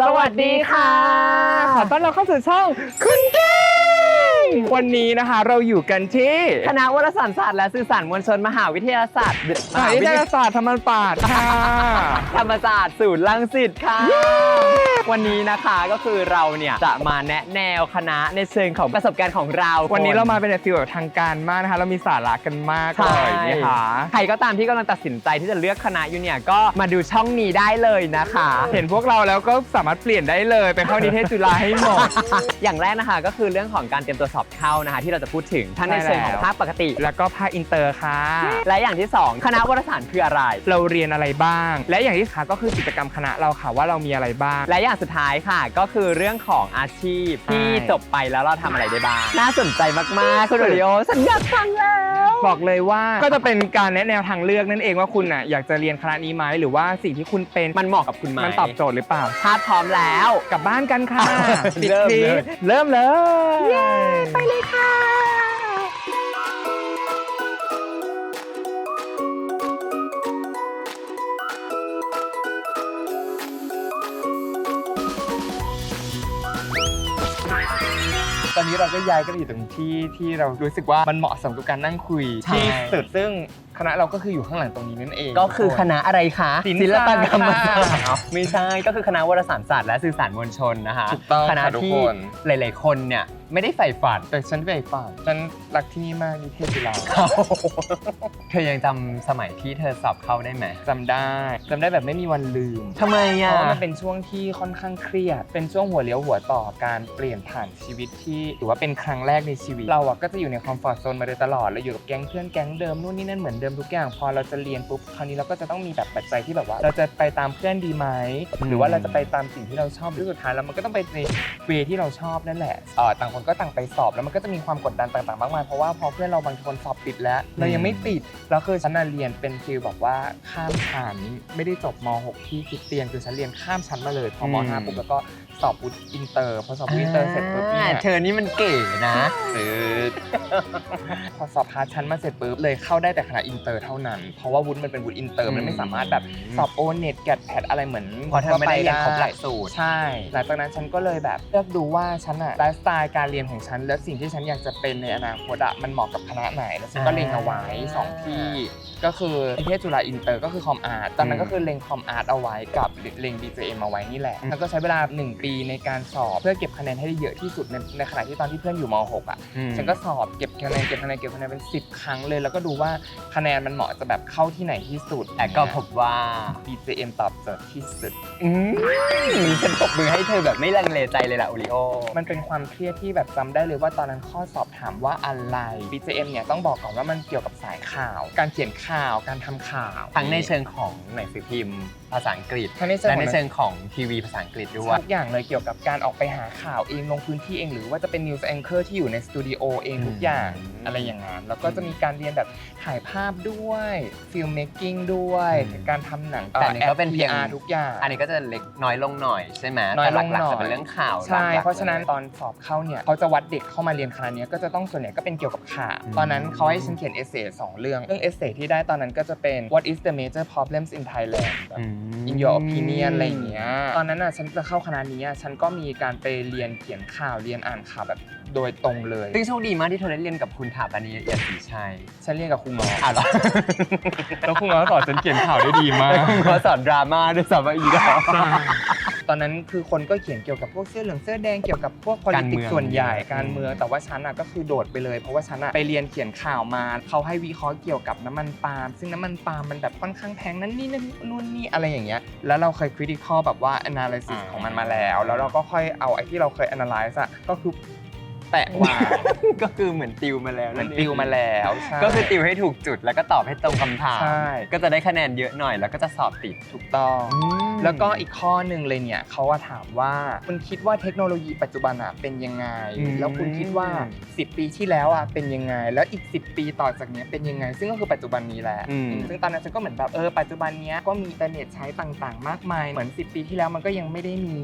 สวัสดีค่ะ ขอต้อนรับเข้าสู่ช่องคุณเก้ง วันนี้นะคะเราอยู่กันที่คณะวารสารศาสตร์และสื่อสารมวลชนมหาวิทยาศาสตร์มหาวิทยาศาสตร์ธรรมศาสตร์ค่ะ ธรรมศาสตร์ศูนย์รังสิตค่ะ วันนี้นะคะก็คือเราเนี่ยจะมาแนะแนวคณะในเชิงของประสบการณ์ของเราวันนี้เรามาเป็นฟิลแบบทางการมากนะคะ เรามีสาระกันมากใช่เลยนะคะใครก็ตามที่กำลังตัดสินใจที่จะเลือกคณะอยู่เนี่ยก็มาดูช่องนี้ได้เลยนะคะ เห็นพวกเราแล้วก็สามารถเปลี่ยนได้เลยเป็นเข้านิเทศจุฬาให้หมดอย่างแรกนะคะ ก็คือเรื่องของการเตรียมตัวสอบเข้านะคะที่เราจะพูดถึงทั้งในใช่เชิงของแล้ว ภาคปกติ แล้วก็ภาคอินเตอร์ค่ะ และอย่างที่สองคณะวารสารคืออะไร เราเรียนอะไรบ้าง และอย่างที่ขาก็คือกิจกรรมคณะเราค่ะว่าเรามีอะไรบ้าง และอย่างสุดท้ายค่ะ ก็คือเรื่องของอาชีพที่ใช่ จบไปแล้วเราทำอะไรได้บ้าง น่าสนใจมากๆ คุณโอริโอฉันอยากฟังแล้ว บอกเลยว่าก็จะเป็นการแนะแนวทางเลือกนั่นเองว่าคุณน่ะอยากจะเรียนคณะนี้ไหมหรือว่าสิ่งที่คุณเป็นมันเหมาะกับคุณไหมมันตอบโจทย์หรือเปล่า ถ้าพร้อมแล้วกลับบ้านกันค่ะปิดเริ่มคลิเลปยเริ่มเลยไปเลยค่ะ อนนี้เราก็ย้ายกันอยู่ตรงที่ที่เรารู้สึกว่ามันเหมาะสมกับการนั่งคุยใช่ที่สุดซึ่ง คณะเราก็คืออยู่ข้างหลังตรงนี้นั่นเองก็คือคณะอะไรคะศิลศิลปปกกรรรรมมศาศาสสตตร์ร์ไม่ใช่ก็คือคณะวารสารศาสตร์และสื่อสารมวลชนนะคะถูกต้องคณะค่ะทุกที่คนหลาย ๆ คนเนี่ยไม่ได้ใฝ่ฝันแต่ฉันไปฝันฉันรักที่นี่มากนิเทศจุฬาเธอยังจำสมัยที่เธอสอบเข้าได้ไหมจำได้จำได้แบบไม่มีวันลืมทำไมเพอะราะว่ามันเป็นช่วงที่ค่อนข้างเครียด เป็นช่วงหัวเลี้ยวหัวต่อการเปลี่ยนผ่านชีวิตที่ถือว่าเป็นครั้งแรกในชีวิต เราอะก็จะอยู่ในคอมฟอร์ทโซนมาโดยตลอดเราอยู่กับแก๊งเพื่อนแก๊งเดิมนู่นนี่นั่นเหมือนเดิมทุกอย่าง พอเราจะเรียนปุ๊บคราวนี้เราก็จะต้องมีแบบปัจจัยที่แบบว่า เราจะไปตามเพื่อนดีไหมหรือว่าเราจะไปตามสิ่งที่เราชอบหรือสุดท้ายแล้วมันก็ต้องไปในเวที่เราชอบนั่นแหละเออต่างคนก็ต่างไปสอบแล้วมันก็จะมีความกดดันต่างๆมากมายเพราะว่าพอเพื่อนเราบางคนสอบติดแล้ว เรายังไม่ติดแล้วคือฉันน่ะเรียนเป็นฟิลแบบว่าข้ามชั้นไม่ได้จบม .6 ที่คริสเตียนคือฉันเรียนข้ามชั้นมาเลยพอม .5 ปุ๊บแล้วก็ สอบวุฒิอินเตอร์ พอสอบวุฒิอินเตอร์เสร็จปุ๊บเนี่ยเธอนี่มันเก๋นะตืดพอสอบพาร์ทชั้นมาเสร็จปุ๊บเลยเข้าได้แต่คณะอินเตอร์เท่านั้น เพราะว่าวุฒิมันเป็นวุฒิอินเตอร์มันไม่สามารถแบบสอบโอเน็ตแกดแพดอะไรเหมือนเพราะเธอไม่ได้เรียนครบหลักสูตร ใช่ หลังจากนั้นฉันก็เลยแบบเลือกดูว่าฉันอะไลฟ์สไตล์การเรียนของฉัน และสิ่งที่ฉันอยากจะเป็นในอนาคตอะมันเหมาะกับคณะไหน แล้วฉันก็เล็งเอาไว้สองที่ ก็คือนิเทศจุฬาอินเตอร์ก็คือคอมอาร์ตตอนนั้นก็คือเล็งคอมอาร์ตเอาไว้กับเล็ง DJM เอาไว้นี่แหละอืมแล้วก็ใช้เวลา 1 ปีในการสอบเพื่อเก็บคะแนนให้ได้เยอะที่สุดในในขณะที่ตอนที่เพื่อนอยู่ม .6 อะฉันก็สอบเก็บคะแนนเก็บคะแนนเก็บคะแนนเป็น 10 ครั้งเลย แล้วก็ดูว่าคะแนนมันเหมาะจะแบบเข้าที่ไหนที่สุดแต่ก็พบว่า DJM ตอบโจทย์ที่สุด อืมฉันตบมือให้เธอแบบไม่ลังเลใจเลยล่ะโอริโอ มันเป็นความเครียดที่แบบจำได้เลยว่าตอนนั้นข้อสอบถามว่าอะไร BJM เนี่ยต้องบอกก่อนว่ามันเกี่ยวกับสายข่าว การเขียนข่าวการทำข่าวทั้งในเชิงของหนังสือพิมพ์ภาษาอังกฤษทั้งในเชิงและของในเชิงของทีวีภาษาอังกฤษด้วย ทุกอย่างเลยเกี่ยวกับการออกไปหาข่าวเองลงพื้นที่เอง หรือว่าจะเป็น news anchor ที่อยู่ในสตูดิโอเองทุกอย่างอืมอะไรอย่างนั้นแล้วก็จะมีการเรียนแบบถ่ายภาพด้วย film making ด้วยอืมการทำหนังแต่อันนี้ก็เป็นเพียง PR ทุกอย่างอันนี้ก็จะเล็กน้อยลงหน่อยใช่ไหมน้อยลงแต่หลักหน่อยๆจะเป็นเรื่องข่าวใช่หลักๆเพราะฉะนั้นลย ตอนสอบเข้าเนี่ยเขาจะวัดเด็กเข้ามาเรียนคณะเนี้ยก็จะต้องส่วนใหญ่ก็เป็นเกี่ยวกับข่าวอืม ตอนนั้นเขาให้ฉันเขียนเอเซ่สองเรื่องเรื่องเอเซ่ที่ได้ตอนนั้นก็จะเป็น what is the major problems in Thailand แบบอืม in your opinion อะไรอย่างเงี้ย ตอนนั้นอะฉันจะเข้าคณะนี้ี่ยฉันก็มีการไปเรียนเขียนข่าวเรียนอ่านข่าวแบบ โดยตรงเลยซึ่งโชคดีมากที่เธอได้เรียนกับคุณถาปนีเอียดศรีชัยฉันเรียนกับครูงออะเหรอแล้วครูงอสอนฉันเขียนข่าวได้ดีมากแล้วคุณก็สอนดราม่าด้วยซ้ำว่าอีดอกตอนนั้นคือคนก็เขียนเกี่ยวกับพวกเสื้อเหลืองเสื้อแดงเกี่ยวกับพวกการ politics เมืองส่วนใหญ่อืมการเมืองแต่ว่าฉันอะก็คือโดดไปเลย เพราะว่าฉันอะไปเรียนเขียนข่าวมาเขาให้วิเคราะห์เกี่ยวกับน้ำมันปาล์มซึ่งน้ำมันปาล์มมันแบบค่อนข้างแพงนั่นนี่นั่นนู่นนี่อะไรอย่างเงี้ยแล้วเราเคย critical แบบว่า analysis ของมันมาแล้ว แล้วเราก็ค่อยเอาไอ้ที่เราเคย analyze อะก็คือ แปะวางก็คือเหมือนติวมาแล้วเหมือนเงติวมาแล้ว ใช่ ก็คือติวให้ถูกจุดแล้วก็ตอบให้ตรงคำถาม ใช่ ก็จะได้คะแนนเยอะหน่อยแล้วก็จะสอบติด ถูกต้อง แล้วก็อีกข้อหนึ่งเลยเนี่ยเขาว่าถามว่าคุณคิดว่าเทคโนโลยีปัจจุบันอะเป็นยังไง อืม แล้วคุณคิดว่า 10 ปีที่แล้วอะเป็นยังไง แล้วอีก 10 ปีต่อจากเนี้ยเป็นยังไง ซึ่งก็คือปัจจุบันนี้แหละอืม ซึ่งตอนนั้นฉันก็เหมือนแบบเออปัจจุบันเนี้ยก็มีอินเทอร์เน็ตใช้ต่างๆ มากมาย เหมือน 10 ปีที่แล้วมันก็ยังไม่ได้มี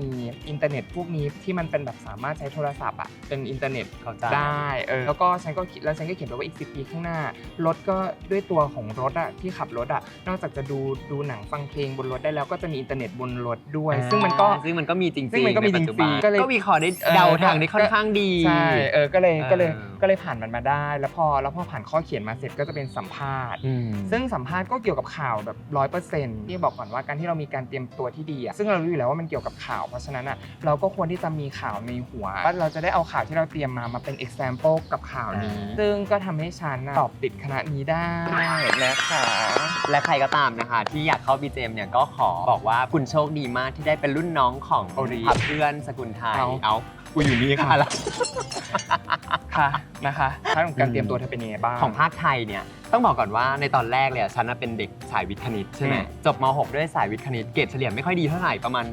อินเทอร์เน็ตพวกนี้ที่มันเป็นแบบสามารถใช้โทรศัพท์อะเป็นอินเทอร์เน็ตเน็ตเข้าใจได้เออแล้วก็ฉันก็คิดแล้วฉันก็เขียนไปว่าอีก 10 ปีข้างหน้ารถก็ด้วยตัวของรถอะที่ขับรถอะนอกจากจะดูดูหนังฟังเพลงบนรถได้แล้วก็จะมีอินเทอร์เน็ตบนรถด้วย ซึ่งมันก็ซึ่งมันก็มีจริงๆซึ่งมันก็มีใปัจจุจริบังนๆก็เลยก็วิเคราะห์ได้เออเดาทางได้ค่อนก็ข้างดีใช่เออก็เลยก็เลยเออก็เลยผ่านมันมาได้ แล้วพอแล้วพอผ่านข้อเขียนมาเสร็จก็จะเป็นสัมภาษณ์อืมซึ่งสัมภาษณ์ก็เกี่ยวกับข่าวแบบร้อยเปอร์เซ็นต์ที่บอกก่อนว่าการที่เรามีการเตรียมตัวที่ดีอะซึ่งเรารู้อยู่แล้วว่ามันเกี่ยวกับข่าวเพราะฉะนั้นอะเราก็ควรที่จะมีข่าวในหัวว่าเราจะได้เอาข่าวที่เราเตรียมมามาเป็น example กับข่าวนี้อ่าซึ่งก็ทำให้ฉันอะสอบติดคณะนี้ได้นะคะและใครก็ตามนะคะ ที่อยากเข้า BGM เนี่ยก็ขอบอกว่าคุณโชคดีมากที่ได้เป็นรุ่นน้องของโอริ พับเพื่อนสกุลไทย เอา เอากูอยู่นี่ค่ะแล้วค่ะนะคะถ้าของการเตรียมตัวเธอเป็นยังไงบ้าง ของภาคไทยเนี่ยต้องบอกก่อนว่าในตอนแรกเลยอะฉันน่ะเป็นเด็กสายวิทย์คณิตใช่ไหมอืมจบม .6 ด้วยสายวิทย์คณิตเกรดเฉลี่ยไม่ค่อยดีเท่าไหร่ประมาณ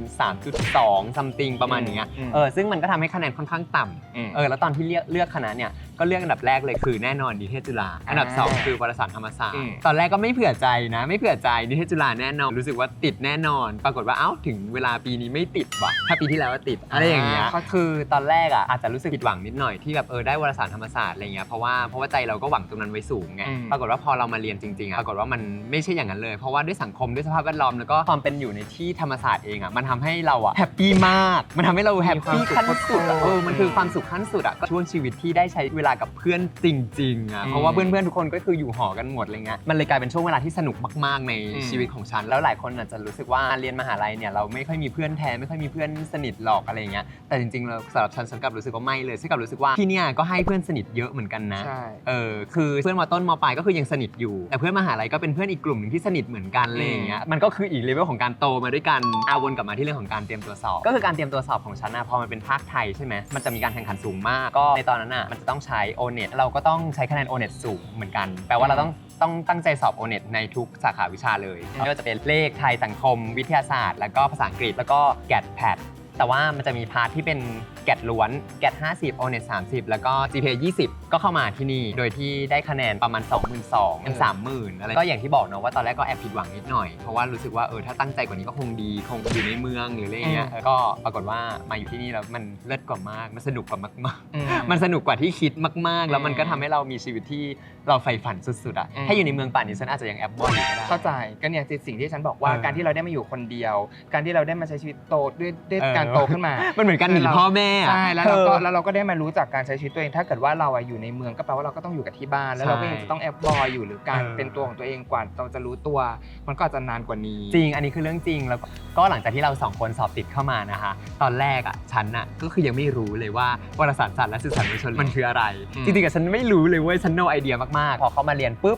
3.2 ซัมติงประมาณอย่างเงี้ยอืม เออซึ่งมันก็ทำให้คะแนนค่อนข้างต่ำอืมเออแล้วตอนที่เลือกเลือกคณะเนี่ยก็เลือกอันดับแรกเลยคือแน่นอนนิเทศจุฬาอันดับอ่า2คือวารสารธรรมศาสตอืร์ม ตอนแรกก็ไม่เผื่อใจนะ ไม่เผื่อใจนิเทศจุฬาแน่นอนรู้สึกว่าติดแน่นอน ปรากฏว่าเอ้าถึงเวลาปีนี้ไม่ติดว่ะถ้าปีที่แล้วว่าติดอะไรอย่างเงี้ยอ่าคือตอนแรกอะอาจจะรู้สึกผิดหวังนิดหน่อยที่แบบเออได้วารสารธรรมศาสตร์อะไรเงี้ยเพราะว่าเพราะว่าใจเราก็หวังตรงนั้นไว้สูงไงอืม ปรากฏว่าพอเรามาเรียนจริงๆอะปรากฏว่ามันไม่ใช่อย่างนั้นเลย เพราะว่าด้วยสังคมด้วยสภาพแวดล้อมแล้วก็ความเป็นอยู่ในที่ธรรมศาสตร์เองอะมันทำให้เราอะแฮปปี้มาก มันทำให้เราแฮปปี้ขั้นสุดอะเออมันคือความสุขขั้นสุดอะก็ช่วงชีวิตที่ได้ใช้เวลากับเพื่อนจริงๆอะอืมเพราะว่าเพื่อนๆทุกคนก็คืออยู่หอกันหมดอะไรเงี้ยมันเลยกลายเป็นช่วงเวลาที่สนุกมากๆในอืม ชีวิตของฉัน แล้วหลายคนอาจจะรู้สึกว่าเรียนมหาลัยเนี่ยเราไม่ค่อยมีเพื่อนแท้ไม่ค่อยมีเพื่อนสนิทหรอกอะไรเงี้ยแต่จริงๆแล้วสำหรับฉันฉันกลับรู้สึกว่าไม่เลยฉันกลับรู้สึกว่าที่เนี่ยก็ให้เพื่อนสนิทเยอะเหมือนกันนะ ใช่ เออคือเพื่อนมต้นมปลายก็คือยังสนิทอยู่ แต่เพื่อนมหาลัยก็เป็นเพื่อนอีกกลุ่มหนึ่งที่สนิทเหมือนกันอะไรอย่างเงี้ยมันก็คืออีกเลเวลของการโตมาด้วยกันอาวนกลับมาที่เรื่องของการเตรียมตัวสอบ ก็คือการเตรียมตัวสอบของฉันนะพอมันเป็นภาคไทยใช่ไหมมันจะมีการแข่งขันสูงมากก็ในตอนนั้นอะมันจะต้องใช้ o n e t เราก็ต้องใช้คะแนน o n e t สูงเหมือนกันแปลว่าเราต้องต้องตั้งใจสอบ o n e t ในทุกสาขาวิชาเลยไม่ว่าจะเป็นเลขไทยสังคม วิทยาศาสตร์ แล้วก็ภาษาอังกฤษแล้วก็แกดแพดแต่ว่ามันจะมีพาร์ทที่เป็น แกดล้วนแกด50 o n e t 30 แล้วก็ GPA 20 ก็เข้ามาที่นี่ โดยที่ได้คะแนนประมาณ 22,000เป็น30,000 อะไร ก็อย่างที่บอกเนาะว่าตอนแรกก็แอบผิดหวังนิดหน่อย เพราะว่ารู้สึกว่าเออถ้าตั้งใจกว่านี้ก็คงดี คงอยู่ในเมืองหรืออะไรเงี้ยอืมเออก็ปรากฏว่ามาอยู่ที่นี่แล้วมันเลิศกว่ามาก มันสนุกกว่ามากอืๆมันสนุกกว่าที่คิดมาก ๆ แล้วมันก็อืมทำให้เรามีชีวิตที่เราใฝ่ฝันสุดๆอะอืมถ้าอยู่ในเมืองป่านนี้ฉันอาจจะยังแอบบอยอยู่ก็ได้เข้าใจก็เนี่ยคือสิ่งที่ฉันบอกว่าเออการที่เราได้มาอยู่คนเดียว การที่เราได้มาใช้ชีวิตโตด้วยด้วยเออการโตขึ้นมา มันเหมือนการหนีพ่อแม่อะใช่แล้วเราก็ออแล้วเราก็ได้มารู้จักการใช้ชีวิตตัวเอง ถ้าเกิดว่าเราอะอยู่ในเมืองก็แปลว่าเราก็ต้องอยู่กับที่บ้าน แล้วเราก็ยังจะต้องแอบบอยอยู่หรือการเออเป็นตัวของตัวเองกว่าเราจะรู้ตัว มันก็อาจจะนานกว่านี้จริง อันนี้คือเรื่องจริงแล้วก็ก็หลังจากที่เราสองคนสอบติดเข้ามานะคะ ตอนแรกอะฉันอะก็คือยังไม่รู้เลยว่าวารสารศาสตร์และสื่อสารมวลชนมันคืออะไรอืมจริงๆอะฉันไม่รู้เลยเว้ยฉัน no ไอเดียมากๆ พอเข้ามาเรียนปุ๊บ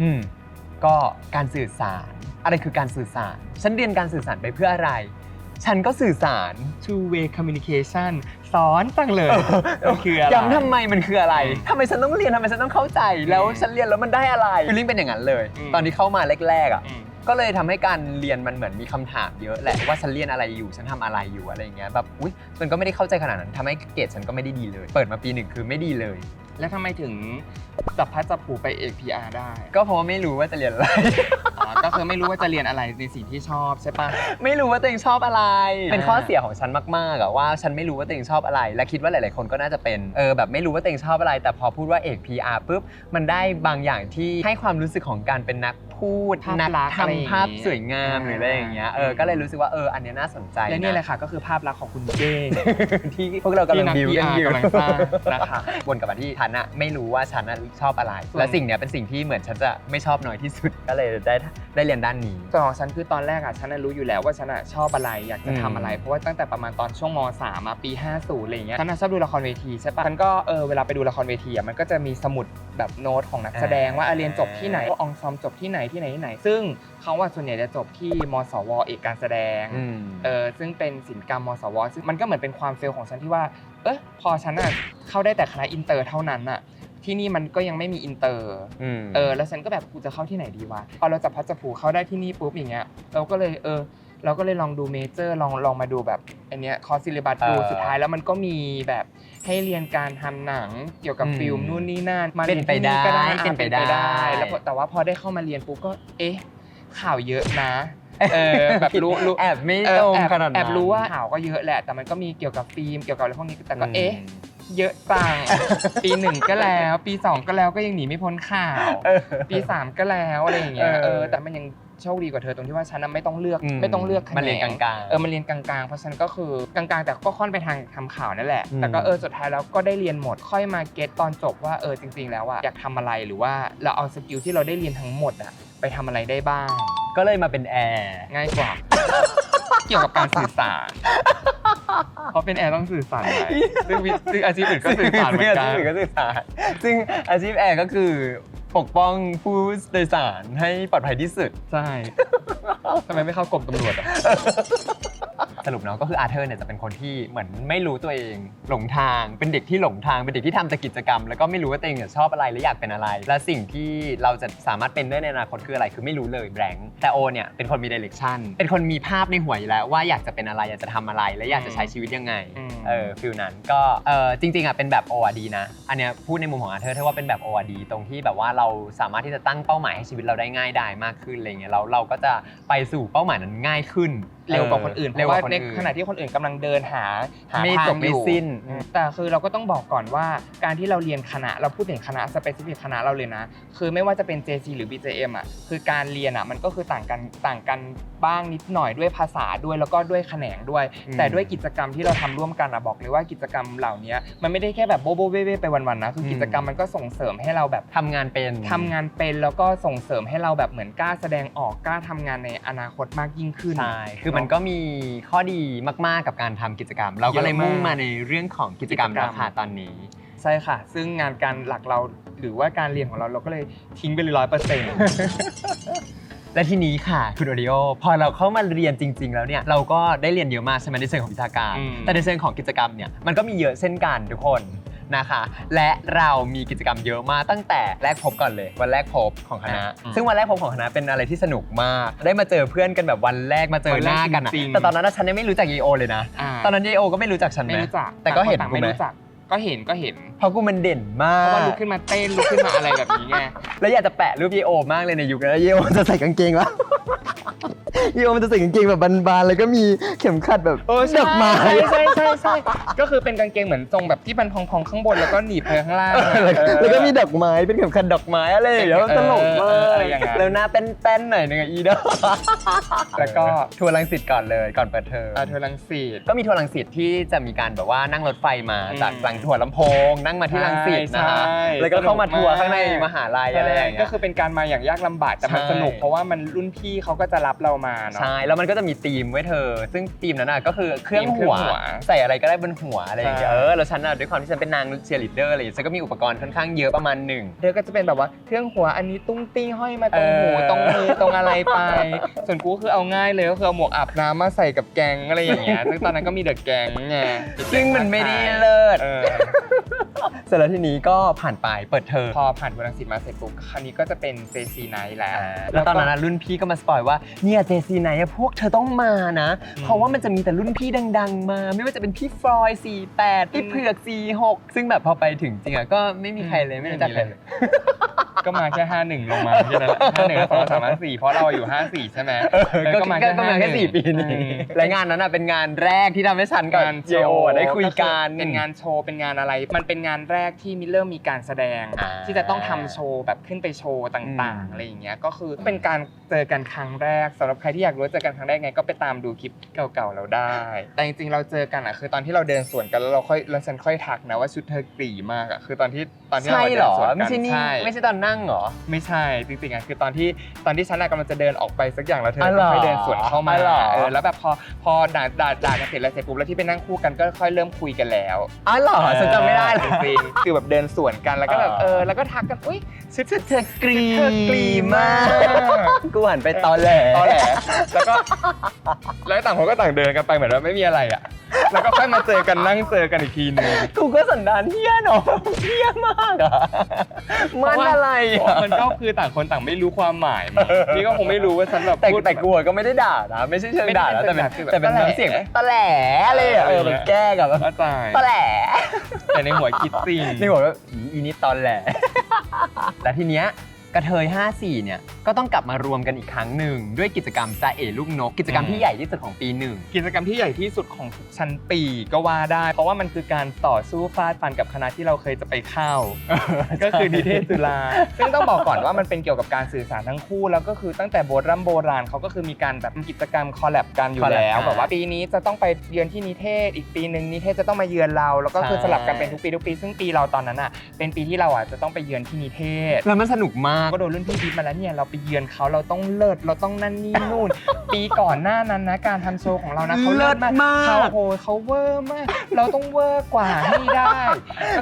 อืมก็การสื่อสาร อะไรคือการสื่อสาร ฉันเรียนการสื่อสารไปเพื่ออะไร ฉันก็สื่อสาร two way communication สอนจังเลยมันคืออะไร ย้ำทำไมมันคืออะไรอืมทำไมฉันต้องเรียนทำไมฉันต้องเข้าใจ แล้วอืมฉันเรียนแล้วมันได้อะไรฟีลลิ่งเป็นอย่างนั้นเลย อืม ตอนที่เข้ามาแรกๆอะ อืม ก็เลยทำให้การเรียนมันเหมือนมีคำถามเยอะแหละว่าฉันเรียนอะไรอยู่ฉันทำอะไรอยู่อะไรอย่างเงี้ยแบบอุ้ยมันก็ไม่ได้เข้าใจขนาดนั้นทำให้เกรดฉันก็ไม่ได้ดีเลย เปิดมาปีหนึ่งคือไม่ดีเลย แล้วทำไมถึงจับพัดจับผูไปเอก PR ได้ก็เพราะว่าไม่รู้ว่าจะเรียนอะไร อ๋อก็คือไม่รู้ว่าจะเรียนอะไรในสิ่งที่ชอบใช่ปะ ไม่รู้ว่าตัวเองชอบอะไร เป็นอ่าข้อเสียของฉันมากๆอะว่าฉันไม่รู้ว่าตัวเองชอบอะไร และคิดว่าหลายๆคนก็น่าจะเป็น เออแบบไม่รู้ว่าตัวเองชอบอะไร แต่พอพูดว่าเอก PR ปุ๊บ มันได้บางอย่างที่ให้ความรู้สึกของการเป็นนักพูด ภาพนักลักษณ์อะไรอย่างงี้ทำภาพสวยงามหรืออะไรอย่างเงี้ย เออ ก็เลยรู้สึกว่าเอออันเนี้ยน่าสนใจและนี่นะแหละค่ะก็คือภาพลักษณ์ของคุณเก้ที่พวกเรากำลังที่บิวนักกันอยู่ PR กำลังสร้างนะคะ วนกลับมาที่ฉันอะไม่รู้ว่าฉันอะชอบอะไรอืมและสิ่งเนี้ยเป็นสิ่งที่เหมือนฉันจะไม่ชอบน้อยที่สุด ก็เลยได้ได้เรียนด้านนี้ส่วนของฉันคือตอนแรกอะฉันน่ะรู้อยู่แล้วว่าฉันอะชอบอะไรอยากจะทำอะไรอืมเพราะว่าตั้งแต่ประมาณตอนช่วงม 3 มาปี 50อะไรอย่างเงี้ยฉันน่ะชอบดูละครเวทีใช่ปะฉันก็เออเวลาไปดูละครเวทีอะมันก็จะมีสมุดแบบโน้ตของนักแสดงว่าอะเรียนจบที่ไหนว่าองซอมจบที่ไหนที่ไหนที่ไหน ซึ่ง เขาว่าส่วนใหญ่จะจบที่มสวเอกการแสดงอืมเออซึ่งเป็นศิลปกรรมมสว ซึ่งมันก็เหมือนเป็นความเฟลของฉันที่ว่า เออพอฉันอะเข้าได้แต่คณะอินเตอร์เท่านั้นอะที่นี่มันก็ยังไม่มีอินเตอร์มเออแล้วฉันก็แบบกูจะเข้าที่ไหนดีวะพอเราจับพัดจับผูเข้าได้ที่นี่ปุ๊บอย่างเงี้ยเราก็เลยเออเราก็เลยลองดูเมเจอร์ลองลองมาดูแบบอันเนี้ยคอร์สซิลิบัสดูเออสุดท้ายแล้วมันก็มีแบบให้เรียนการทำหนังเกี่ยวกับอืมฟิล์มนู่นนี่นั่นมาเป็นเรียนไปที่นี่ก็ได้ได้อะเป็นไปได้แล้วพอแต่ว่าพอได้เข้ามาเรียนปุ๊บก็เอ๊ะ ข่าวเยอะนะ เออแบบรู้รู้แอบไม่เออตรงแอบขนาดนั้น แอบรู้ว่าข่าวก็เยอะแหละ แต่มันก็มีเกี่ยวกับฟิล์มเกี่ยวกับอะไรพวกนี้แต่ก็เอ๊ะ เยอะจัง ปีหนึ่งก็แล้ว ปีสองก็แล้วก็ยังหนีไม่พ้นข่าว เออ ปีสามก็แล้วอะไรอย่างเงี้ย เออเออ แต่มันยังโชคดีกว่าเธอตรงที่ว่าฉันน่ะไม่ต้องเลือกอืมไม่ต้องเลือกแขนงมันเรียนกลางๆ เออมันเรียนกลางๆ เพราะฉะนันก็คือกลางๆ แต่ก็ค่อนไปทางทำข่าวนั่นแหละ อืม แต่ก็เออสุดท้ายแล้วก็ได้เรียนหมด ค่อยมาเก็ตตอนจบว่าเออจริง ๆ แล้วอะอยากทำอะไรหรือว่าเราเอาสกิลที่เราได้เรียนทั้งหมดอะ ไปทำอะไรได้บ้าง ก็เลยมาเป็นแอร์ง่ายกว่า เกี่ยวกับการสื่อสาร เพราะเป็นแอร์ต้องสื่อสารไงซึ่งวิซึ่งอาชีพอื่นก็สื่อสารเหมือนกัน ซึ่งอาชีพอื่นก็สื่อสารซึ่งอาชีพแอร์ก็คือปกป้องผู้โดยสารให้ปลอดภัยที่สุด ใช่ ทำไมไม่เข้ากรมตำรวจอะ สรุปเนาะก็คืออาเธอร์เนี่ยจะเป็นคนที่เหมือนไม่รู้ตัวเองหลงทาง เป็นเด็กที่หลงทาง เป็นเด็กที่ทำแต่กิจกรรม แล้วก็ไม่รู้ว่าตัวเองเนี่ยชอบอะไรและอยากเป็นอะไร และสิ่งที่เราจะสามารถเป็นได้ในอนาคตคืออะไร คือไม่รู้เลยแบงค์แต่โอเนี่ยเป็นคนมีดิเรกชันเป็นคนมีภาพในหัวอยู่แล้วว่าอยากจะเป็นอะไรอยากจะทำอะไรและอยากจะใช้ชีวิตยังไงอืม เออฟิลนั้นก็เออจริงๆอะเป็นแบบโอดีนะ อันเนี้ยพูดในมุมของอาเธอร์เธอว่าเป็นแบบโอดีตรงที่แบบว่าเราสามารถที่จะตั้งเป้าหมายให้ชีวิตเราได้ง่ายได้มากขึ้นอะไรเงี้ยเราเราก็จะไปสู่เป้าหมายนั้นง่ายขึ้นเร็วกว่าคนอื่นเพเร็วราะกว่าว่าคนในอื่นขณะที่คนอื่นกำลังเดินหาหาไม่ทางจบไม่อยู่สิ้น อืมแต่คือเราก็ต้องบอกก่อนว่าการที่เราเรียนคณะเราพูดถึงคณะสเปซิฟิกคณะเราเลยนะ คือไม่ว่าจะเป็น JC หรือ BJM อะคือการเรียนอะมันก็คือต่างกันต่างกันบ้างนิดหน่อยด้วยภาษาด้วยแล้วก็ด้วยแขนงด้วย อืม แต่ด้วยกิจกรรมที่เราทำร่วมกันอะบอกเลยว่ากิจกรรมเหล่านี้มันไม่ได้แค่แบบโบโบเบ้เบ้ไปวันๆนะคือกิจกรรมมันก็ส่งเสริมให้เราแบบ ทำงานเป็น ทำงานเป็นแล้วก็ส่งเสริมให้เราแบบเหมือนกล้าแสดงออกกล้าทำงานในอนาคตมากยิ่งขึ้น ใช่ คือมันก็มีข้อดีมาก ๆ กับการทำกิจกรรม เราก็เลยเยอะมาก มุ่งมาในเรื่องของกิจกรรมกิจกรรมราคาตอนนี้ ใช่ค่ะ ซึ่งงานการหลักเราหรือว่าการเรียนของเราเราก็เลยทิ้งไปเลยร้อยเปอร์เซ็นต์ และทีนี้ค่ะ คุณโอริโอพอเราเข้ามาเรียนจริง ๆ แล้วเนี่ย เราก็ได้เรียนเยอะมากใช่ไหมในเชิงของวิชาการ อืม แต่ในเชิงของกิจกรรมเนี่ยมันก็มีเยอะเช่นกันทุกคน นะคะ และเรามีกิจกรรมเยอะมากตั้งแต่แรกพบก่อนเลย วันแรกพบของคณะ ซึ่งวันแรกพบของคณะเป็นอะไรที่สนุกมาก ได้มาเจอเพื่อนกันแบบวันแรกมาเจอหน้ากันอะจริงๆแต่ตอนนั้นนะฉันยังไม่รู้จักยีโอเลยนะาตอนนั้นยีโอก็ไม่รู้จักฉันไม่ไหมรู้จักแต่ก็เห็นต่างกูไม่ไหมรู้จักก็เห็นก็เห็น เพราะกูมันเด่นมาเพกราะว่าลุกขึ้นมาเต้นลุกขึ้นมาอะไรแบบนี้ไงแล้วอยากจะแปะรูปยีโอมากเลยในยุคนั้นยีโอจะใส่กางเกงแล้ว ยีโอมันจะใส่กางเกงแบบบานๆแล้วก็มีเข็มขัดแบบดอกไม้ใช่ใช่ใช่ใช่ก็คือเป็นกางเกงเหมือนทรงแบบที่มันพองๆข้างบนแล้วก็หนีบไปข้างล่างแล้วก็แล้วก็มีดอกไม้เป็นเข็มขัดดอกไม้อะไรอย่างเงี้ยเออตลกมาเออกอะไรอย่างนั้นแล้วหน้าเต้นๆหน่อยนึงอะอีดอแล้วก็ทัวร์ลังสิตก่อนเลยก่อนเปิดเทอมอาเธอรังสีดก็มีทัวร์ลังสิตที่จะมีการแบบว่านั่งรถไฟมาอืมจากหลังหัวลำโพง นั่งมาที่ลังสิตนะคะใช่แล้วก็เข้ามาทัวร์สนุกมากข้างในมหาลัยอะไรอย่างก็เงี้ยคือเป็นการมาอย่างยากลำบากแต่มันใช่สนุกเพราะว่ามันรุ่นพี่เขาก็จะรับเรามาเนาะ ใช่ แล้วมันก็จะมีธีมไว้เธอ ซึ่งธีมนั้นน่ะก็คือเครื่องธีมเครื่หัองว หัวใส่อะไรก็ได้บนหัวอะไรอย่างเงี้ย ใช่ เออ แล้วฉันน่ะด้วยความที่ฉันเป็นนางเชียร์ลีดเดอร์อะไรอย่างเงี้ยฉันก็มีอุปกรณ์ค่อนข้างเยอะประมาณหนึ่ง เธอก็จะเป็นแบบว่าเครื่องหัวอันนี้ตุ้งติ้งห้อยมาตรงหูเออ ตรงมือตรงอะไรไป ส่วนกูก็คือเอาง่ายเลยก็คือเอาหมวกอาบน้ำมาใส่กับแกงอะไรอย่างเงี้ยซึ่งตอนนั้นก็มีเดอะแกงไงซึ่งมันไม่ได้เลิศ เออ เสร็จแล้วทีนี้ก็ผ่านไปเปิดเทอมพอผ่านวรังสิตมาเสร็จปุ๊บคราวนี้ก็จะเป็น JC Night แล้ว แล้วตอนนั้นนะรุ่นพี่ก็มาสปอยว่าเนี่ยเจซีไหนพวกเธอต้องมานะ เพราะว่ามันจะมีแต่รุ่นพี่ดัง ๆ มา ไม่ว่าจะเป็นพี่ฟรอย48พี่เผือก46ซึ่งแบบพอไปถึงจริงอะก็ไม่มีใครเลยไม่รู้จักใครเลยก็มาแค่51ลงมาแค่นั้นแหละ51แล้วสองสามสี่เพราะเราอยู่54ใช่ไหมเออก็ก็ก็มาแค่51สี่ปีนี้อืมและงานนั้นอะเป็นงานแรกที่ทำให้ฉันกับงานเจโอได้คุยกันเป็นงานโชว์เป็นงานอะไร มันเป็นงานแรกที่มิเริ่มมีการแสดง อ่า ที่จะต้องทำโชว์แบบขึ้นไปโชว์ต่างอืมๆอะไรอย่างเงี้ยก็คือเป็นการเจอกันครั้งแรกสำหรับใครที่อยากรู้ว่าเจอกันครั้งแรกไงก็ไปตามดูคลิปเก่าๆเราได้ แต่จริงๆเราเจอกันอะคือตอนที่เราเดินสวนกันแล้วเราค่อยแล้วฉันค่อยทักนะว่าชุดเธอกรี่มากอะคือตอนที่ตอนที่เราใช่มาเหเดิรนอสวนกัไม่ใช่นี่ใช่ไม่ใช่ตอนนั่งเหรอ ไม่ใช่จริงๆอะคือตอนที่ตอนที่ฉันอะกำลังจะเดินออกไปสักอย่างแล้วเธออ๋อเหรก็อค่อยเดินสวนเข้ามาอ๋อเหรอ เออแล้วแบบพอพอด่าด่าด่ากันเสร็จแล้วเสร็จปุ๊บแล้วที่ไปนั่งคู่กันก็ค่อยเริ่มคุยกันแล้ว อ๋อเหรอฉันจำไม่ได้เลยจริงๆคือแบบเดินสวนกันแล้วก็แบบเอเอออแล้วก็ทักกันอุ้ย ชุดเธอกรีเธอกรีมาก กูหันไปตอนแหลตอแหลแล้วก็แล้วต่างคนก็ต่างเดินกันไปเหมือนว่าไม่มีอะไรอะ แล้วก็ค่อยมาเจอกันนั่งเจอกันอีกทีนึงกูก็สันดานเฮี้ยเนาะเฮี้ยมากอะมันอะไรเพราะอะมันก็คือต่างคนต่างไม่รู้ความหมายมั้งนี่ก็คงไม่รู้ว่าฉันแบบแต่พูดแต่กูอะก็ไม่ได้ด่านะไม่ใช่เชิงด่านะแต่เป็นไม่ได้เชิงด่าคือแบบแต่เป็นตะแหลน้ำเสียงแบบตะแหลอะไรอะเออแบบแก้กับแบบเข้าใจตะแหลแต่ในหัวคิดจริงนี่บอกว่าอีอีนี่ตอนแหลและทีเนี้ย กระเทย 54 เนี่ย ก็ต้องกลับมารวมกันอีกครั้งหนึ่ง ด้วยกิจกรรมจ่าเอ๋ลูกนก กิจกรรมอืมที่ใหญ่ที่สุดของปีหนึ่ง กิจกรรมที่ใหญ่ที่สุดของทุกชั้นปีก็ว่าได้ เพราะว่ามันคือการต่อสู้ฟาดฟันกับคณะที่เราเคยจะไปเข้า ก็คือนิเทศจุฬาซึ่งต้องบอกก่อนว่ามันเป็นเกี่ยวกับการสื่อสารทั้งคู่ แล้วก็คือตั้งแต่โบราณโบราณเขาก็คือมีการแบบกิจกรรมคอลแลบกันอยู่ collab แล้วกันแบบว่าปีนี้จะต้องไปเยือนที่นิเทศอีกปีหนึ่งนิเทศจะต้องมาเยือนเรา แล้วก็คือใช่สลับกันเป็นทุกปีทุกปี ซึ่งปีเราตอนนั้นอะเป็นปีที่เราอะจะต้องไปเยือนที่นิเทศแล้วมันสนุกมากก็โดนรุ่นพี่บีบมาแล้วเนี่ยเราไปเยือนเขาเราต้องเลิศเราต้องนั่นนี่นู่น ปีก่อนหน้านั้นนะการทำโชว์ของเรานะเขาเลิศมากเลิศมาก เขาโหเขาเวอร์มาก เราต้องเวอร์กว่าให้ได้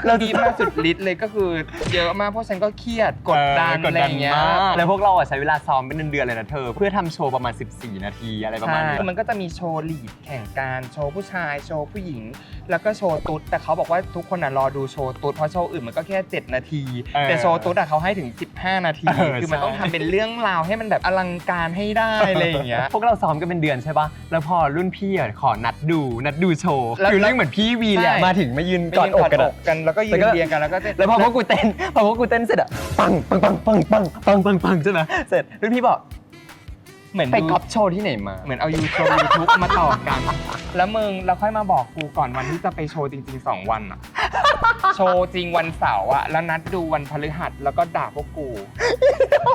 เราดีมาสุดฤทธิ์เลยก็คือเยอะมากเพราะฉันก็เครียดกดดันกอะไรอย่างเงี้ยมากแล้วพวกเราอะใช้เวลาซ้อมเป็นเดือนๆเลยนะเธอ เพื่อทำโชว์ประมาณ 14 นาทีอะไรประมาณใช่นี้มันก็จะมีโชว์ลีดแข่งการโชว์ผู้ชาย โชว์ผู้หญิง แล้วก็โชว์ตุ๊ด แต่เขาบอกว่าทุกคนน่ะรอดูโชว์ตุ๊ดเพราะโชว์อื่นมันก็แค่ 7 นาที เออแต่โชว์ตุ๊ดอะเขาให้ถึง 15 นาที เออคือมันใช่ ต้องทำเป็นเรื่องราวให้มันแบบอลังการให้ได้อะไรอย่างเงี้ย พวกเราซ้อมกันเป็นเดือนใช่ปะแล้วพอรุ่นพี่อะขอนัดดู นัดดูโชว์แล้วคือเรื่องเหมือนพี่วีเลยอะใช่ มาถึงมายืนไปกอดยืนอกกอดกันออะกกันแล้วก็ยืแล้นวก็เรียงกันแล้วก็จะแล้วพอพวกกูเต้น พอพวกกูเต้นเสร็จอะปังปังปังปังปังปังปังปังใช่ไหมเสร็จรุ่นพี่บอก เหมือนไปดูก๊อปโชว์ที่ไหนมา เหมือนเอายูโชว์ยูทูบมาต่อกัน แล้วมึงเราค่อยมาบอกกูก่อนวันที่จะไปโชว์จริงๆ2วันอะโชว์จริงวันเสาร์อะแล้วนัดดูวันพฤหัสแล้วก็ด่าพวกกู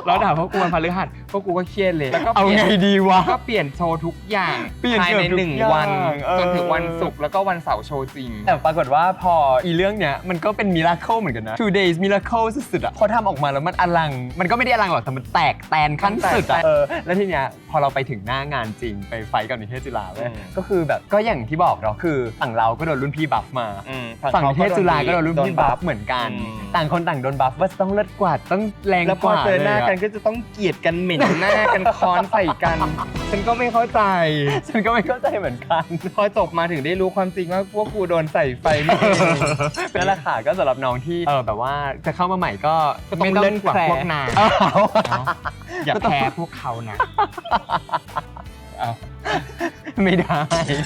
แล้วด่าพวกกูวันพฤหัสพวกกูก็เครียดเลยแล้วก็เอาเปลี่ยไงนดีวะก็เปลี่ยนโชว์ทุกอย่างเปลี่ยนภายเกือบในทุกหนึ่งอย่างวันเออจนถึงวันศุกร์แล้วก็วันเสาร์โชว์จริง แต่ปรากฏว่าพออีเรื่องเนี้ยมันก็เป็นมิราเคิลเหมือนกันนะ two days miracle สุดๆอะพอทำออกมาแล้วมันอลัง มันก็ไม่ได้อลังหรอกแต่มันแตกแตนขั้นสุดมันแตอะกเออแล้วทีเนี้ยพอเราไปถึงหน้างานจริงไปไฟท์กับนิเทศจุฬาเว้ยอืม ก็คือแบบก็อย่างที่บอกเนาะคือฝั่งเราก็โดนรุ่นพี่บัฟมา อืมฝั่งนิเทศจุฬาก็โดนรุ่นพี่บัฟเหมือนกัน อืม ต่างคนต่างโดนบัฟว่าต้องเลิศกว่าต้องแรงแล้วพกอว่าเจอหน้าลยะกันก็จะต้องเกลียดกันเหม็นหน้ากันค้อนใส่กัน ฉันก็ไม่เข้าใจ ฉันก็ไม่เข้าใจเหมือนกัน พอจบมาถึงได้รู้ความจริงว่าพวกกูโดนใส่ไฟนี่เอง นั่นแหละค่ะก็สำหรับน้องที่เออแบบว่าจะเข้ามาใหม่ก็ก็ต้องเลิศกว่าพวกนาง เออย่าแพ้พวกเขานะเอาไม่ได้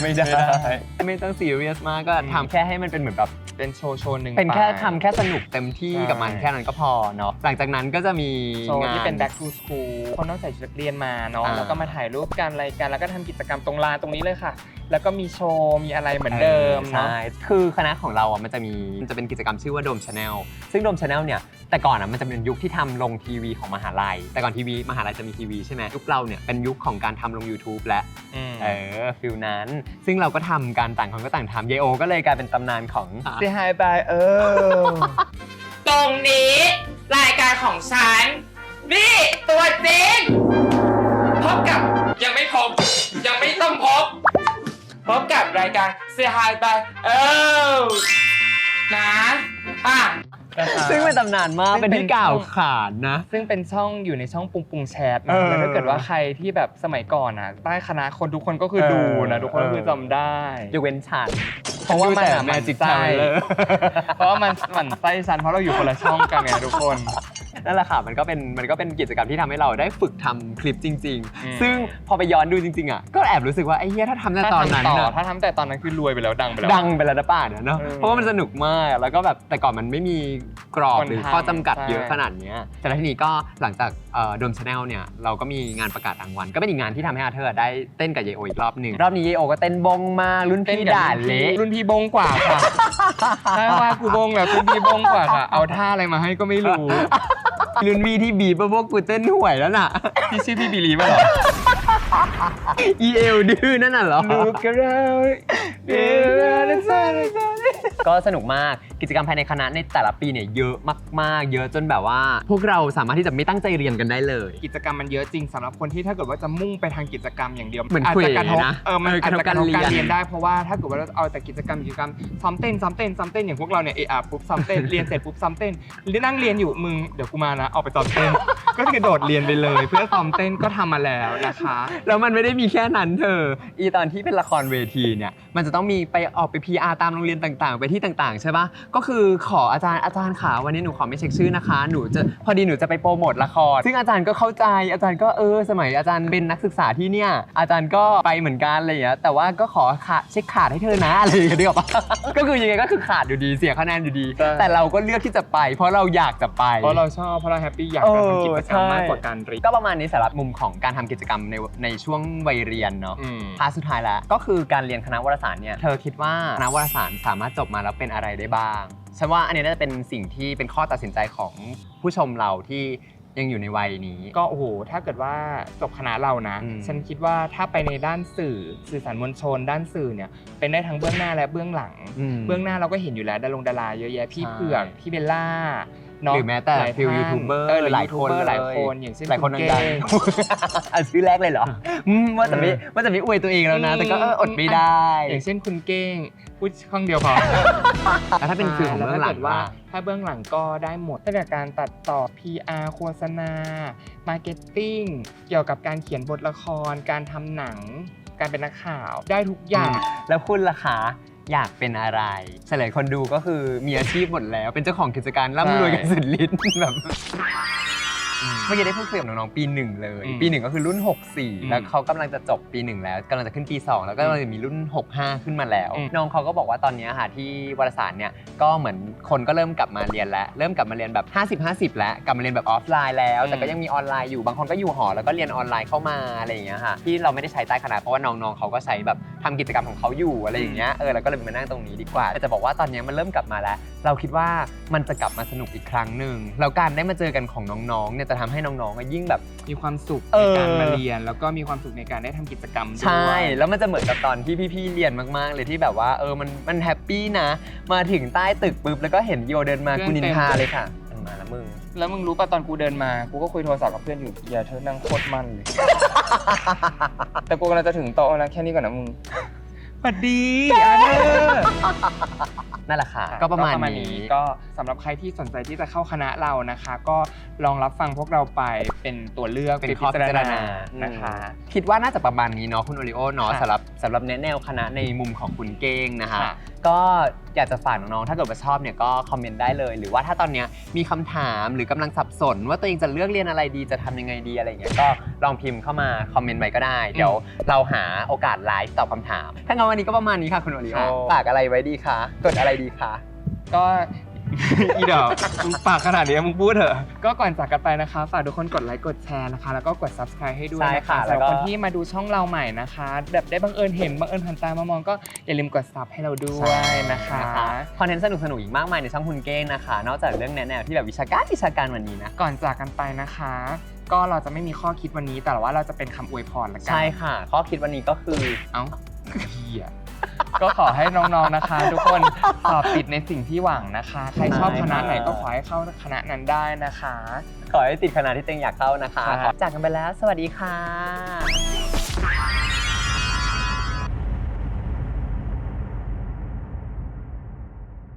ไม่ได้ไม่ได้ ไม่ต้องซีเรียสมากก็ทำแค่ให้มันเป็นเหมือนแบบเป็นโชว์โชว์หนึ่งเป็นแค่ไปทำแค่สนุกเต็มที่ใช่กับมันแค่นั้นก็พอเนาะหลังจากนั้นก็จะมีโชว์งาน ที่เป็น back to school คนต้องใส่ชุดนักเรียนมาเนาะอ่า แล้วก็มาถ่ายรูปกันอะไรกันแล้วก็ทำกิจกรรมตรงลานตรงนี้เลยค่ะ แล้วก็มีโชว์มีอะไรเหมือนเดิมเนาะ ใช่ คือคณะของเราอะมันจะมีมันจะเป็นกิจกรรมชื่อว่าโดมชาแนลซึ่งโดมชาแนลเนี่ยแต่ก่อนอะมันจะเป็นยุคที่ทำลงทีวีของมหาลัย แต่ก่อนทีวีมหาลัยจะมีทีวีใช่ไหมยุคเราเนี่ยเป็นยุคของการทำลง YouTube และมเออฟิลนั้น ซึ่งเราก็ทำการต่างคนก็ต่างทำเยโอ ก็เลยกลายเป็นตำนานของ Say hi bye เออ ตรงนี้รายการของฉันนี่ตัวจริงพบกับยังไม่พบยังไม่ต้องพบ พบกับรายการ Say hi bye เออนะอะ ซึ่งเป็นตำนานมาก ซึ่งเป็นเป็นที่กล่าวขานนะ ซึ่งเป็นช่องอยู่ในช่องปุงปุงแชทเอนะอแล้วถ้าเกิดว่าใครที่แบบสมัยก่อนอะใต้คณะคนทุกคนก็คือเออดูนะ ทุกคนก็คือเออจำได้ยกเว้นฉัน เพราะว่ามันดูแต่อะมัน Magic ไส้ Traveler เพราะว่ามันหมันไส้ฉันเพราะเราอยู่คนละช่องกันไงทุกคน นั่นแหละค่ะมันก็เป็นมันก็เป็นกิจกรรมที่ทำให้เราได้ฝึกทำคลิปจริง อืม ๆ ซึ่งพอไปย้อนดูจริงๆอะก็แอบรู้สึกว่าไอ้เหี้ยถ้าทำแต่ถ้าตอนนั้นทำต่อน่ะ ถ้าทำแต่ตอนนั้นคือรวยไปแล้วดังไปแล้ว ดังไปแล้วนะป้าเนี่ยเนาะ เออเพราะว่ามันสนุกมาก แล้วก็แบบแต่ก่อนมันไม่มีกรอบคนหรือทำข้อจำกัดใช่เยอะขนาดเนี้ยแต่แล้วทีนี้ก็หลังจากโดมชาแนลเนี่ยเราก็มีงานประกาศรางวัล ก็เป็นอีกงานที่ทำให้อาเธอร์ได้เต้นกับเยโออีกรอบหนึ่งรอบนี้เยโอก็เต้นบงมากรุ่นเต้นพี่กับด่ารุ่นพี่เละรุ่นพี่บงกว่าค่ะถ้าว่ากูบงแบบรุ่นพี่บงกว่าค่ะ เอาท่าอะไรมาให้ก็ไม่รู้ รุ่นพี่ที่บีบพวกกูเต้นห่วยแล้วน่ะ พี่ชื่อพี่บิลีป่ะเหรอ อีเอลดื้อนั่นน่ะเหรอ Look around around the sun ก็สนุกมากกิจกรรมภายในคณะในแต่ละปีเนี่ยเยอะมากๆ เยอะจนแบบว่า พวกเราสามารถที่จะไม่ตั้งใจเรียนกันได้เลย กิจกรรมมันเยอะจริงสำหรับคนที่ถ้าเกิดว่าจะมุ่งไปทางกิจกรรมอย่างเดียวเหมือนอาจจะกระทบเขวนะเออมันเอออาจจะกระทบกระทบการการเรียนเรียนได้เพราะว่าถ้าเกิดว่าเราเอาแต่กิจกรรมกิจกรรมซ้อมเต้นซ้อมเต้นซ้อมเต้นอย่างพวกเราเนี่ยเออะปุ๊บซ้อมเต้นเรียนเสร็จปุ๊บซ้อมเต้นนั่งเรียนอยู่มึงเดี๋ยวกูมานะเอาไปซ้อมเต้น ก็กระโดดเรียนไปเลย เพื่อซ้อมเต้นก็ทำมาแล้วนะคะ แล้วมันไม่ได้มีแค่นั้นเธอ อีตอนที่เป็นละครเวทีเนี่ย มันจะต้องมีไปออกไป PR ตามโรงเรียนต่างๆ ไปที่ต่างๆ ใช่ปะก็คือขออาจารย์อาจารย์ขาวันนี้หนูขอไม่เช็คชื่อนะคะ หนูจะพอดีหนูจะไปโปรโมทละคร ซึ่งอาจารย์ก็เข้าใจอาจารย์ก็เออสมัยอาจารย์เป็นนักศึกษาที่เนี่ยอาจารย์ก็ไปเหมือนกันอะไรอย่างเงี้ยแต่ว่าก็ขอขาเช็คขาดให้เธอนะอะไรอย่างเงี้ยนึกออกปะก็คือยังไงก็คือขาดอยู่ดีเสียคะแนนอยู่ดี ใช่ แต่เราก็เลือกที่จะไป เพราะเราอยากจะไป เพราะเราชอบเพราะเราแฮปปี้อยากจะทำกิจกรรมมากกว่าการเรียนก็ประมาณนี้สำหรับมุมของการทำกิจกรรมในในช่วงวัยเรียนเนาะอืม พาร์ทสุดท้ายแล้วก็คือการเรียนคณะวารสารเนี่ยเธอคิดว่าคณะวารสารสามารถจบมาแล้วเป็นอะไรได้บ้าง ฉันว่าอันนี้น่าจะเป็นสิ่งที่เป็นข้อตัดสินใจของผู้ชมเราที่ยังอยู่ในวัยนี้ ก็โอ้โห ถ้าเกิดว่าจบคณะเรานะ อืม ฉันคิดว่าถ้าไปในด้านสื่อสื่อสารมวลชน ด้านสื่อเนี่ย เป็นได้ทั้งเบื้องหน้าและเบื้องหลังมเบื้องหน้าเราก็เห็นอยู่แล้วดารงดาราเยอะแยะพี่ใช่ เผือกพี่เบลล่าเนาะหรือแม้แต่หลายฟิลท่านยูทูบเบอร์เออหรือหลายยูทูบคนเบอร์หลายเลยคนอย่างเช่นหลายคนณเก้ดังงๆอะชื่อแรกเลยเหรออืมว่าจะไม่ว่าจะไม่อวยตัวเองแล้วนะ แต่ก็เอออดไม่ได้ อย่างเช่นคุณเก้ง พูดข้องเดียวพอแล้วถ้าเป็นฟิลของเบื้องหลังแวถ้ากิดว่าล่ะถ้าเบื้องหลังก็ได้หมดตั้งแต่การตัดต่อ PR โฆษณา มาร์เก็ตติ้ง เกี่ยวกับการเขียนบทละคร การทำหนัง การเป็นนักข่าว ได้ทุกอย่าง แล้วคุณล่ะคะอยากเป็นอะไรเฉลยคนดูก็คือมีอาชีพหมดแล้ว เป็นเจ้าของกิจการร่ำรวยกันสุดลิ้นแบบ เมื่อกี้ได้พูดคุยกับน้องๆปีหนึ่งเลย อืมปีหนึ่งก็คือรุ่น อืม64 แล้วเขากำลังจะจบปีหนึ่งแล้วกำลังจะขึ้นปี 2 แล้วก็กำลังจะมีรุ่น 65 ขึ้นมาแล้ว อืม น้องเขาก็บอกว่าตอนเนี้ยค่ะที่วารสารเนี่ยก็เหมือนคนก็เริ่มกลับมาเรียนแล้ว เริ่มกลับมาเรียนแบบ 50 50 แล้วกลับมาเรียนแบบออฟไลน์แล้ว แต่ก็ยังมีออนไลน์อยู่บางคนก็อยู่หอแล้วก็เรียนออนไลน์เข้ามาอะไรอย่างเงี้ยค่ะที่เราไม่ได้ใช้ใต้คณะเพราะว่าน้องๆเขาก็ใช้แบบทำกิจกรรมของเขาอยู่อะไรอย่างเงี้ยเออเราก็เลยมานั่งตรงนี้ดีกว่าแต่จะบอกว่าตอนเนี้ยมันเริ่มกลับมาแล้ว เราคิดว่ามันจะกลับมาสนุกอีกครั้งหนึ่งแล้วการได้มาเจอกันของน้องๆเนี่ยจะทำให้น้องๆอะยิ่งแบบมีความสุขเอในอการมาเรียน แล้วก็มีความสุขในการได้ทำกิจกรรมด้วยใช่แล้วมันจะเหมือนกับตอนที่พี่ๆเรียนมากๆ เลยที่แบบว่าเออมันมันแฮปปี้นะ มาถึงใต้ตึกปุ๊บแล้วก็เห็นโยเดินมากูนินทาเลยค่ะ มันมาแล้วมึง แล้วมึงรู้ป่ะตอนกูเดินมา กูก็คุยโทรศัพท์กับเพื่อนอยู่อย่าเธอนั่งโคตรมันเลย แต่กูกำลังจะถึงโต๊ะแล้วแค่นี้ก่อนนะมึงสวัสดีอาเธอร์นั่นแหละค่ะ ก็ประมาณนี้ก็สำหรับใครที่สนใจที่จะเข้าคณะเรานะคะ ก็ลองรับฟังพวกเราไปเป็นตัวเลือกเป็นข้อพิจารณานะคะ คิดว่าน่าจะประมาณนี้เนาะคุณโอริโอเนาะค่ะสำหรับสำหรับแนแนวคณะในมุมของคุณเก้งนะคะค่ะ ก็อยากจะฝากน้องๆ ถ้าเกิดว่าชอบเนี่ยก็คอมเมนต์ได้เลย หรือว่าถ้าตอนเนี้ยมีคำถามหรือกำลังสับสน ว่าตัวเองจะเลือกเรียนอะไรดีจะทำยังไงดีอะไรอย่างเงี้ยก็ลองพิมพ์เข้ามาคอมเมนต์ไว้ก็ได้ เดี๋ยวเราหาโอกาสไลฟ์ตอบคำถาม ถ้างั้นวันนี้ก็ประมาณนี้ค่ะคุณโอริโอค่ะ ฝากอะไรไว้ดีคะกดอะไรดีคะ ก็ อีดอกมึงปากขนาดนี้มึงพูดเถอะ ก็ก่อนจากกันไปนะคะ ฝากทุกคนกดไลค์กดแชร์นะคะ แล้วก็กด subscribe ให้ด้วยใช่นะค่ะคะแล้สำหวรับก็ คนที่มาดูช่องเราใหม่นะคะ แบบได้บังเอิญเห็นบังเอิญผ่านตามามองก็อย่าลืมกด sub ให้เราด้วยนะคะ นะคะคอนเทนต์สนุกๆอีกมากมายในช่องคุณเก้งนะคะ นอกจากเรื่องแนแนวที่แบบวิชาการวิชาการวันนี้นะ ก่อนจากกันไปนะคะ ก็เราจะไม่มีข้อคิดวันนี้แต่ว่าเราจะเป็นคำอวยพรละกัใช่ค่ะ ข้อคิดวันนี้ก็คือเอ้าเฮีย ก็ขอให้น้องๆนะคะ ทุกคนสอบติดในสิ่งที่หวังนะคะ ใครชอบคณะไหนก็ขอให้เข้าคณะนั้นได้นะคะ ขอให้ติดคณะที่เต็งอยากเข้านะคะครับจากกันไปแล้ว สวัสดีค่ะ